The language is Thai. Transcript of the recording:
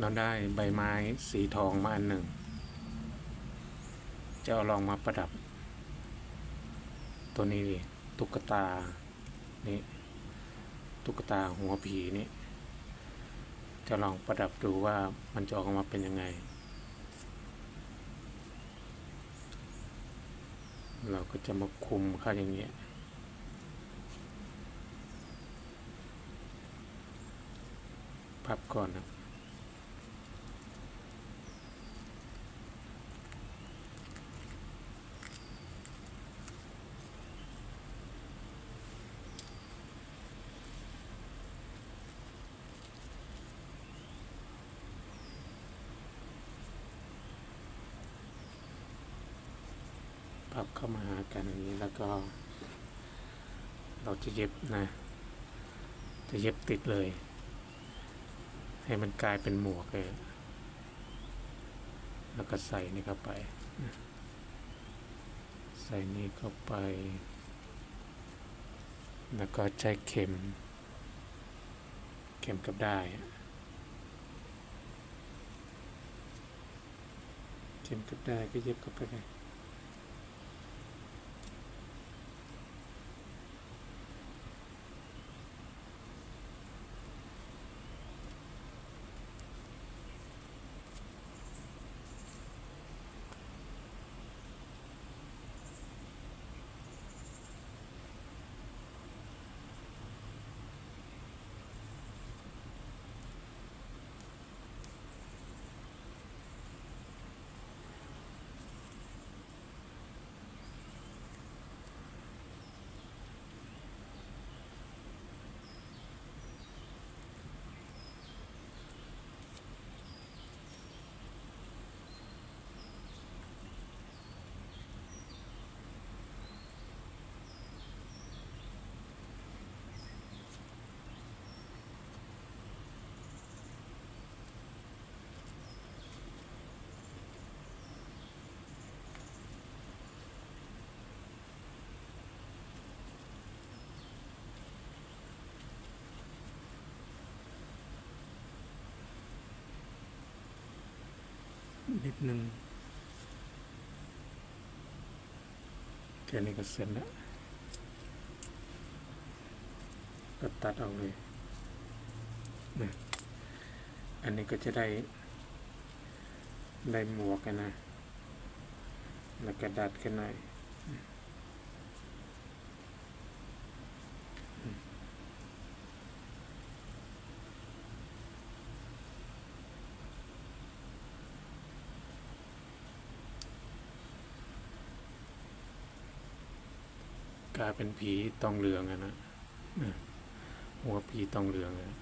เราได้ใบไม้สีทองมาอันหนึ่ง จะเอาลองมาประดับ ตัวนี้ดิตุ๊กตา นี่ ตุ๊กตาหัวผีนี่ จะลองประดับดูว่ามันจะออกมาเป็นยังไง เราก็จะมาคุมเขาอย่างเงี้ยพับก่อนนะ พับเข้ามาหากันอย่างนี้แล้วก็ เราจะเย็บนะ จะเย็บติดเลย ให้มันกลายเป็นหมวกเลย แล้วก็ใส่นี่เข้าไป ใส่นี่เข้าไป แล้วก็ใช้เข็ม เข็มกับได้เข็มกับได้ก็เย็บเข้าไปเลย นิดนึงแค่นี้ก็เสร็จแล้ว ก็ตัดออกเลยนะอันนี้ก็จะได้ ได้หมวกกันนะ แล้วก็ดัดกันหน่อย กลายเป็นผีตองเหลืองนะนะหัวผีตองเหลืองนะ